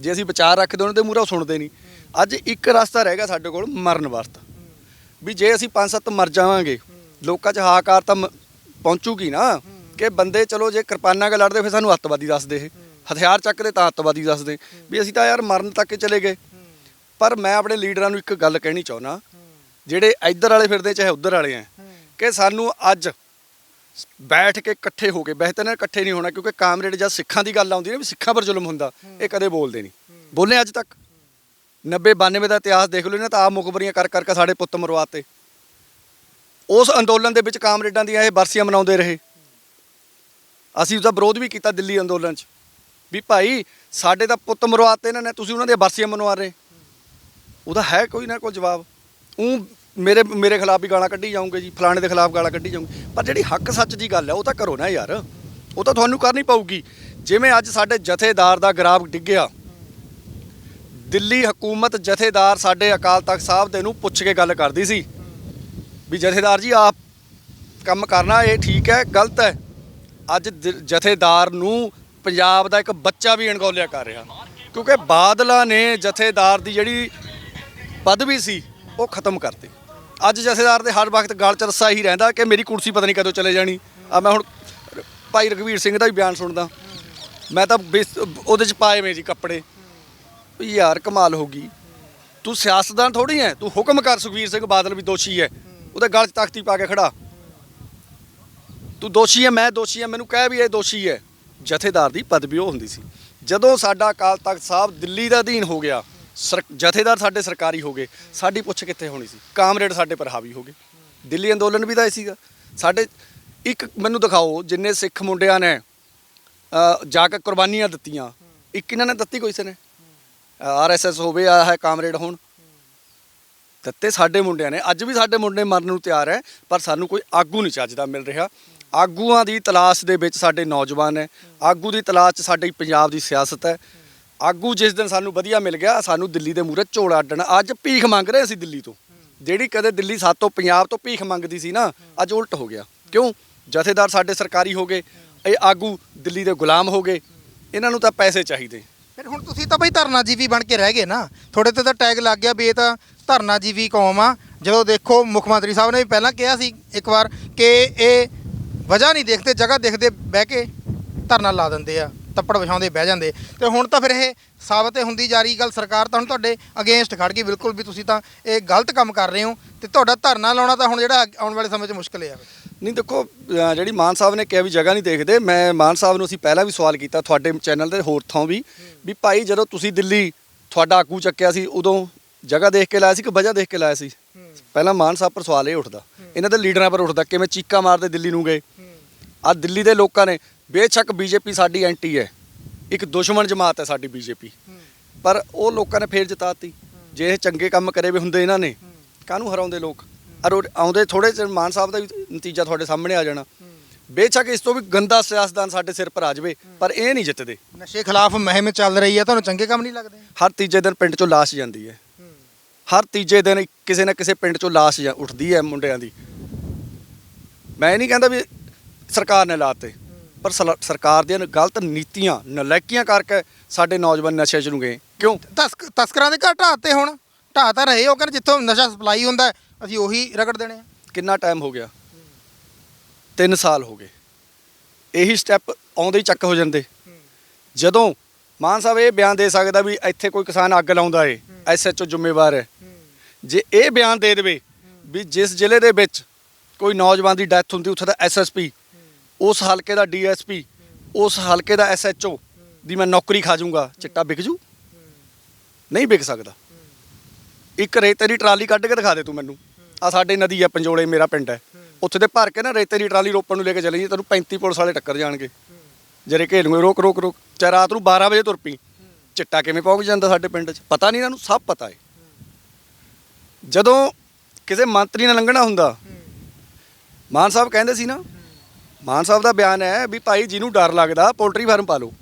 ਜੇ ਅਸੀਂ ਵਿਚਾਰ ਰੱਖਦੇ ਉਹਨਾਂ ਦੇ ਮੂਹਰੇ ਸੁਣਦੇ ਨਹੀਂ। ਅੱਜ ਇੱਕ ਰਸਤਾ ਰਹਿ ਗਿਆ ਸਾਡੇ ਕੋਲ ਮਰਨ ਵਰਤ। ਵੀ ਜੇ ਅਸੀਂ ਪੰਜ ਸੱਤ ਮਰ ਜਾਵਾਂਗੇ, ਲੋਕਾਂ 'ਚ ਹਾਕਾਰ ਤਾਂ ਮ- ਪਹੁੰਚੂਗੀ ਨਾ ਕਿ ਬੰਦੇ ਚਲੋ ਜੇ ਕਿਰਪਾਨਾਂ ਨਾਲ ਲੜਦੇ ਫਿਰ ਸਾਨੂੰ ਅੱਤਵਾਦੀ ਦੱਸਦੇ ਇਹ। ਹਥਿਆਰ ਚੱਕਦੇ ਤਾਂ ਅੱਤਵਾਦੀ ਦੱਸਦੇ। ਵੀ ਅਸੀਂ ਤਾਂ ਯਾਰ ਮਰਨ ਤੱਕ ਚਲੇ ਗਏ। ਪਰ ਮੈਂ ਆਪਣੇ ਲੀਡਰਾਂ ਨੂੰ ਇੱਕ ਗੱਲ ਕਹਿਣੀ ਚਾਹੁੰਦਾ ਜਿਹੜੇ ਇੱਧਰ ਵਾਲੇ ਫਿਰਦੇ ਚਾਹੇ ਉੱਧਰ ਵਾਲੇ ਆ ਕਿ ਸਾਨੂੰ ਅੱਜ ਬੈਠ ਕੇ ਇਕੱਠੇ ਹੋ ਕੇ ਵੈਸੇ ਨਾ ਇਕੱਠੇ ਨਹੀਂ ਹੋਣਾ ਕਿਉਂਕਿ ਕਾਮਰੇਡ ਜਦ ਸਿੱਖਾਂ ਦੀ ਗੱਲ ਆਉਂਦੀ ਨਾ ਵੀ ਸਿੱਖਾਂ ਪਰ ਜ਼ੁਲਮ ਹੁੰਦਾ ਇਹ ਕਦੇ ਬੋਲਦੇ ਨਹੀਂ ਬੋਲੇ ਅੱਜ ਤੱਕ। 90 92 ਦਾ ਇਤਿਹਾਸ ਦੇਖ ਲਓ ਇਹਨਾਂ ਤਾਂ ਆਪ ਮੁਖਬਰੀਆਂ ਕਰ ਕਰਕੇ ਸਾਡੇ ਪੁੱਤ ਮਰਵਾਤੇ। ਉਸ ਅੰਦੋਲਨ ਦੇ ਵਿੱਚ ਕਾਮਰੇਡਾਂ ਦੀਆਂ ਇਹ ਬਰਸੀਆਂ ਮਨਾਉਂਦੇ ਰਹੇ। ਅਸੀਂ ਉਹਦਾ ਵਿਰੋਧ ਵੀ ਕੀਤਾ ਦਿੱਲੀ ਅੰਦੋਲਨ 'ਚ। ਵੀ ਭਾਈ ਸਾਡੇ ਤਾਂ ਪੁੱਤ ਮਰਵਾਤੇ ਇਹਨਾਂ ਨੇ ਤੁਸੀਂ ਉਹਨਾਂ ਦੀਆਂ ਬਰਸੀਆਂ ਮਨਵਾ ਰਹੇ। ਉਹਦਾ ਹੈ ਕੋਈ ਨਾ ਕੋਈ ਜਵਾਬ। ਉਹ ਮੇਰੇ ਮੇਰੇ ਖਿਲਾਫ ਵੀ ਗਾਲਾਂ ਕੱਢੀ ਜਾਓਗੇ ਜੀ, ਫਲਾਣੇ ਦੇ ਖਿਲਾਫ ਗਾਲਾਂ ਕੱਢੀ ਜਾਓਗੇ ਪਰ ਜਿਹੜੀ ਹੱਕ ਸੱਚ ਦੀ ਗੱਲ ਹੈ, ਉਹ ਤਾਂ ਕਰੋ ਨਾ ਯਾਰ। ਉਹ ਤਾਂ ਤੁਹਾਨੂੰ ਕਰਨੀ ਪਊਗੀ। ਜਿਵੇਂ ਅੱਜ ਸਾਡੇ ਜਥੇਦਾਰ ਦਾ ਗਰਾਫ ਡਿੱਗਿਆ, ਦਿੱਲੀ ਹਕੂਮਤ ਜਥੇਦਾਰ ਸਾਡੇ ਅਕਾਲ ਤਖਤ ਸਾਹਿਬ ਦੇ ਨੂੰ ਪੁੱਛ ਕੇ ਗੱਲ ਕਰਦੀ ਸੀ ਵੀ ਜਥੇਦਾਰ ਜੀ, ਆਪ ਕੰਮ ਕਰਨਾ, ਇਹ ਠੀਕ ਹੈ, ਗਲਤ ਹੈ। ਅੱਜ ਜਥੇਦਾਰ ਨੂੰ ਪੰਜਾਬ ਦਾ ਇੱਕ ਬੱਚਾ ਵੀ ਅਣਗੌਲਿਆ ਕਰ ਰਿਹਾ। ਕਿਉਂਕਿ ਬਾਦਲਾਂ ਨੇ ਜਥੇਦਾਰ ਦੀ ਜਿਹੜੀ ਪਦਵੀ ਸੀ, ਉਹ ਖਤਮ ਕਰਤੀ। ਅੱਜ ਜਥੇਦਾਰ ਦੇ ਹਰ ਵਕਤ ਗਲ ਚ ਰੱਸਾ ਹੀ ਰਹਿੰਦਾ ਕਿ ਮੇਰੀ ਕੁਰਸੀ ਪਤਾ ਨਹੀਂ ਕਦੋਂ ਚਲੇ ਜਾਣੀ। ਆ ਮੈਂ ਹੁਣ ਭਾਈ ਰਘਵੀਰ ਸਿੰਘ ਦਾ ਵੀ ਬਿਆਨ ਸੁਣਦਾ। ਮੈਂ ਤਾਂ ਬਿਸ- ਉਹਦੇ ਚ ਪਾਏ ਮੇ ਜੀ ਕੱਪੜੇ। ਵੀ ਯਾਰ ਕਮਾਲ ਹੋ ਗਈ। ਤੂੰ ਸਿਆਸਤਦਾਨ ਥੋੜੀ ਹੈ ਤੂੰ ਹੁਕਮ ਕਰ ਸੁਖਵੀਰ ਸਿੰਘ ਬਾਦਲ ਵੀ ਦੋਸ਼ੀ ਹੈ ਉਹਦੇ ਗਲ 'ਚ ਤਖਤੀ ਪਾ ਕੇ ਖੜਾ। ਤੂੰ ਦੋਸ਼ੀ ਹੈ ਮੈਂ ਦੋਸ਼ੀ ਹਾਂ ਮੈਨੂੰ ਕਹਿ ਵੀ ਇਹ ਦੋਸ਼ੀ ਹੈ ਜਥੇਦਾਰ ਦੀ ਪਦਵੀ ਉਹ ਹੁੰਦੀ ਸੀ। ਜਦੋਂ ਸਾਡਾ ਅਕਾਲ ਤਖਤ ਸਾਹਿਬ ਦਿੱਲੀ ਦਾ ਅਧੀਨ ਹੋ ਗਿਆ ਸਰ- ਜਥੇਦਾਰ ਸਾਡੇ ਸਰਕਾਰੀ ਹੋ ਗਏ। ਸਾਡੀ ਪੁੱਛ ਕਿੱਥੇ ਹੋਣੀ ਸੀ? ਕਾਮਰੇਡ ਸਾਡੇ ਪਰ ਹਾਵੀ ਹੋ ਗਏ। ਦਿੱਲੀ ਅੰਦੋਲਨ ਵੀ ਤਾਂ ਇਹ ਸੀਗਾ। ਸਾਡੇ ਇੱਕ ਮੈਨੂੰ ਦਿਖਾਓ ਜਿੰਨੇ ਸਿੱਖ ਮੁੰਡਿਆਂ ਨੇ ਅ, ਜਾ ਕੇ ਕੁਰਬਾਨੀਆਂ ਦਿੱਤੀਆਂ ਇੱਕ ਇਹਨਾਂ ਨੇ ਦਿੱਤੀ ਕੋਈ ਨੇ ਆਰਐਸਐਸ ਹੋਵੇ ਆ ਹੈ ਕਾਮਰੇਡ ਹੋਣ। ਦਿੱਤੇ ਸਾਡੇ ਮੁੰਡਿਆਂ ਨੇ। ਅੱਜ ਵੀ ਸਾਡੇ ਮੁੰਡੇ ਮਰਨ ਨੂੰ ਤਿਆਰ ਹੈ ਪਰ ਸਾਨੂੰ ਕੋਈ ਆਗੂ ਨਹੀਂ ਚੱਜਦਾ ਮਿਲ ਰਿਹਾ। ਆਗੂਆਂ ਦੀ ਤਲਾਸ਼ ਦੇ ਵਿੱਚ ਸਾਡੇ ਨੌਜਵਾਨ ਹੈ ਆਗੂ ਦੀ ਤਲਾਸ਼ 'ਚ ਸਾਡੀ ਪੰਜਾਬ ਦੀ ਸਿਆਸਤ ਹੈ। ਆਗੂ ਜਿਸ ਦਿਨ ਸਾਨੂੰ ਵਧੀਆ ਮਿਲ ਗਿਆ, ਸਾਨੂੰ ਦਿੱਲੀ ਦੇ ਮੂਹਰੇ ਝੋਲਾ ਅੱਡਣਾ। ਅੱਜ ਭੀਖ ਮੰਗ ਰਹੇ ਅਸੀਂ ਦਿੱਲੀ ਤੋਂ। ਜਿਹੜੀ ਕਦੇ ਦਿੱਲੀ ਸਾਤੋਂ ਪੰਜਾਬ ਤੋਂ ਭੀਖ ਮੰਗਦੀ ਸੀ ਨਾ, ਅੱਜ ਉਲਟ ਹੋ ਗਿਆ। ਕਿਉਂ? ਜਥੇਦਾਰ ਸਾਡੇ ਸਰਕਾਰੀ ਹੋ ਗਏ, ਇਹ ਆਗੂ ਦਿੱਲੀ ਦੇ ਗੁਲਾਮ ਹੋ ਗਏ। ਇਹਨਾਂ ਨੂੰ ਤਾਂ ਪੈਸੇ ਚਾਹੀਦੇ।
ਫਿਰ ਹੁਣ ਤੁਸੀਂ ਤਾਂ ਬਈ ਧਰਨਾ ਜੀਵੀ ਬਣ ਕੇ ਰਹਿ ਗਏ ਨਾ। ਤੁਹਾਡੇ ਤੇ ਤਾਂ ਟੈਗ ਲੱਗ ਗਿਆ ਵੀ ਇਹ ਤਾਂ ਧਰਨਾ ਜੀਵੀ ਕੌਮ ਆ। ਜਦੋਂ ਦੇਖੋ, ਮੁੱਖ ਮੰਤਰੀ ਸਾਹਿਬ ਨੇ ਵੀ ਪਹਿਲਾਂ ਕਿਹਾ ਸੀ ਇੱਕ ਵਾਰ ਕਿ ਇਹ ਵਜ੍ਹਾ ਨਹੀਂ ਦੇਖਦੇ, ਜਗ੍ਹਾ ਦੇਖਦੇ ਬਹਿ ਕੇ ਧਰਨਾ ਲਾ ਦਿੰਦੇ ਆ। ਤੱਪੜ ਵਿਛਾਉਂਦੇ ਬਹਿ ਜਾਂਦੇ। ਤੇ ਹੁਣ ਤਾਂ ਫਿਰ ਇਹ ਸਾਬਤ ਹੀ ਹੁੰਦੀ ਜਾ ਰਹੀ ਗੱਲ ਸਰਕਾਰ ਤਾਂ ਹੁਣ ਤੁਹਾਡੇ ਅਗੇਂਸਟ ਖੜ ਗਈ ਬਿਲਕੁਲ ਵੀ ਤੁਸੀਂ ਤਾਂ ਇਹ ਗਲਤ ਕੰਮ ਕਰ ਰਹੇ ਹੋ ਤੇ ਤੁਹਾਡਾ ਧਰਨਾ ਲਾਉਣਾ ਤਾਂ ਹੁਣ ਜਿਹੜਾ ਆਉਣ ਵਾਲੇ ਸਮੇਂ 'ਚ ਮੁਸ਼ਕਲ ਹੈ।
ਨਹੀਂ ਦੇਖੋ ਜਿਹੜੀ ਮਾਨ ਸਾਹਿਬ ਨੇ ਕਿਹਾ ਵੀ ਜਗ੍ਹਾ ਨਹੀਂ ਦੇਖਦੇ ਮੈਂ ਮਾਨ ਸਾਹਿਬ ਨੂੰ ਅਸੀਂ ਪਹਿਲਾਂ ਵੀ ਸਵਾਲ ਕੀਤਾ ਤੁਹਾਡੇ ਚੈਨਲ ਤੇ ਹੋਰ ਥਾਂ ਵੀ ਵੀ ਭਾਈ ਜਦੋਂ ਤੁਸੀਂ ਦਿੱਲੀ ਤੁਹਾਡਾ ਆਗੂ ਚੱਕਿਆ ਸੀ ਉਦੋਂ ਜਗ੍ਹਾ ਦੇਖ ਕੇ ਲਾਇਆ ਸੀ ਕਿ ਵਜ੍ਹਾ ਦੇਖ ਕੇ ਲਾਇਆ ਸੀ? ਪਹਿਲਾਂ ਮਾਨ ਸਾਹਿਬ ਪਰ ਸਵਾਲ ਇਹ ਉੱਠਦਾ। ਇਹਨਾਂ ਦੇ ਲੀਡਰਾਂ ਪਰ ਉੱਠਦਾ ਕਿਵੇਂ ਚੀਕਾ ਮਾਰਦੇ ਦਿੱਲੀ ਨੂੰ ਗਏ? ਆ ਦਿੱਲੀ ਦੇ ਲੋਕਾਂ ਨੇ ਬੇਸ਼ੱਕ ਬੀਜੇਪੀ ਸਾਡੀ ਐਂਟੀ ਹੈ। ਇੱਕ ਦੁਸ਼ਮਣ ਜਮਾਤ ਹੈ ਸਾਡੀ ਬੀਜੇਪੀ। ਪਰ ਉਹ ਲੋਕਾਂ ਨੇ ਫੇਰ ਜਿਤਾਤੀ। ਜੇ ਇਹ ਚੰਗੇ ਕੰਮ ਕਰੇ ਵੀ ਹੁੰਦੇ ਇਹਨਾਂ ਨੇ ਕਾਹਨੂੰ ਹਰਾਉਂਦੇ ਲੋਕ? ਅਰ ਉਹ ਆਉਂਦੇ ਥੋੜੇ ਚਿਰ ਮਾਨ ਸਾਹਿਬ ਦਾ ਵੀ ਨਤੀਜਾ ਤੁਹਾਡੇ ਸਾਹਮਣੇ ਆ ਜਾਣਾ। ਬੇਸ਼ੱਕ ਇਸ ਤੋਂ ਵੀ ਗੰਦਾ ਸਿਆਸਤਦਾਨ ਸਾਡੇ ਸਿਰ ਪਰ ਆ ਜਾਵੇ ਪਰ ਇਹ ਨਹੀਂ ਜਿੱਤਦੇ।
ਨਸ਼ੇ ਖਿਲਾਫ ਮੁਹਿੰਮ ਚੱਲ ਰਹੀ ਹੈ ਤੁਹਾਨੂੰ ਚੰਗੇ ਕੰਮ ਨਹੀਂ ਲੱਗਦੇ?
ਹਰ ਤੀਜੇ ਦਿਨ ਪਿੰਡ ਚੋਂ ਲਾਸ਼ ਜਾਂਦੀ ਹੈ। ਹਰ ਤੀਜੇ ਦਿਨ ਕਿਸੇ ਨਾ ਕਿਸੇ ਪਿੰਡ ਚੋਂ ਲਾਸ਼ ਉੱਠਦੀ ਹੈ ਮੁੰਡਿਆਂ ਦੀ। ਮੈਂ ਇਹ ਨਹੀਂ ਕਹਿੰਦਾ ਵੀ ਸਰਕਾਰ ਨੇ ਲਾਤੇ। ਪਰ ਸਲਾ- ਸਰਕਾਰ ਦੀਆਂ ਗਲਤ ਨੀਤੀਆਂ ਨਲਾਇਕੀਆਂ ਕਰਕੇ ਸਾਡੇ ਨੌਜਵਾਨ ਨਸ਼ੇ 'ਚ ਨੂੰ ਗਏ। ਕਿਉਂ?
ਤਸਕ ਤਸਕਰਾਂ ਦੇ ਘਰ ਢਾਤੇ ਹੁਣ। ਢਾਹ ਤਾਂ ਰਹੇ ਉਹ ਕਹਿੰਦੇ ਜਿੱਥੋਂ ਨਸ਼ਾ ਸਪਲਾਈ ਹੁੰਦਾ ਹੈ, ਅਸੀਂ ਉਹੀ ਰਗੜ ਦੇਣੇ ਆ।
ਕਿੰਨਾ ਟਾਈਮ ਹੋ ਗਿਆ? 3 ਸਾਲ ਹੋ ਗਏ। ਇਹੀ ਸਟੈਪ ਆਉਂਦੇ ਹੀ ਚੱਕ ਹੋ ਜਾਂਦੇ। ਜਦੋਂ ਮਾਨ ਸਾਹਿਬ ਇਹ ਬਿਆਨ ਦੇ ਸਕਦਾ ਵੀ ਇੱਥੇ ਕੋਈ ਕਿਸਾਨ ਅੱਗ ਲਾਉਂਦਾ ਏ ਐਸਐਚਓ ਜ਼ਿੰਮੇਵਾਰ ਹੈ ਜੇ ਇਹ ਬਿਆਨ ਦੇ ਦੇਵੇ ਵੀ ਜਿਸ ਜ਼ਿਲ੍ਹੇ ਦੇ ਵਿੱਚ ਕੋਈ ਨੌਜਵਾਨ ਦੀ ਡੈਥ ਹੁੰਦੀ ਉੱਥੇ ਦਾ ਐਸਐਸਪੀ ਉਸ ਹਲਕੇ ਦਾ ਡੀਐਸਪੀ, ਉਸ ਹਲਕੇ ਦਾ ਐਸਐਚਓ ਦੀ ਮੈਂ ਨੌਕਰੀ ਖਾ ਜਾਊਂਗਾ ਚਿੱਟਾ ਵਿਕ ਜੂ? ਨਹੀਂ ਵਿਕ ਸਕਦਾ। ਇੱਕ ਰੇਤੇ ਦੀ ਟਰਾਲੀ ਕੱਢ ਕੇ ਦਿਖਾ ਦੇ ਤੂੰ ਮੈਨੂੰ। ਆ ਸਾਡੇ ਨਦੀ ਆ, ਪੰਜੋਲੇ ਮੇਰਾ ਪਿੰਡ ਹੈ। ਉੱਥੇ ਦੇ ਭਰ ਕੇ ਨਾ ਰੇਤੇ ਦੀ ਟਰਾਲੀ ਰੋਪਣ ਨੂੰ ਲੈ ਕੇ ਚਲੇ ਜੀ ਤੈਨੂੰ 35 ਪੁਲਿਸ ਵਾਲੇ ਟੱਕਰ ਜਾਣਗੇ। ਜਰੇ ਘੇਲੂਗੇ ਰੋਕ ਰੋਕ ਰੋਕ। ਚਾਹੇ ਰਾਤ ਨੂੰ 12 ਵਜੇ ਤੁਰ ਪਈ। ਚਿੱਟਾ ਕਿਵੇਂ ਪਹੁੰਚ ਜਾਂਦਾ ਸਾਡੇ ਪਿੰਡ 'ਚ? ਪਤਾ ਨਹੀਂ ਇਹਨਾਂ ਨੂੰ, ਸਭ ਪਤਾ ਹੈ। ਜਦੋਂ ਕਿਸੇ ਮੰਤਰੀ ਨਾਲ ਲੰਘਣਾ ਹੁੰਦਾ, ਮਾਨ ਸਾਹਿਬ ਕਹਿੰਦੇ ਸੀ ਨਾ ਮਾਨ ਸਾਹਿਬ ਦਾ ਬਿਆਨ ਹੈ ਵੀ ਭਾਈ ਜਿਹਨੂੰ ਡਰ ਲੱਗਦਾ, ਪੋਲਟਰੀ ਫਾਰਮ ਪਾ ਲਓ।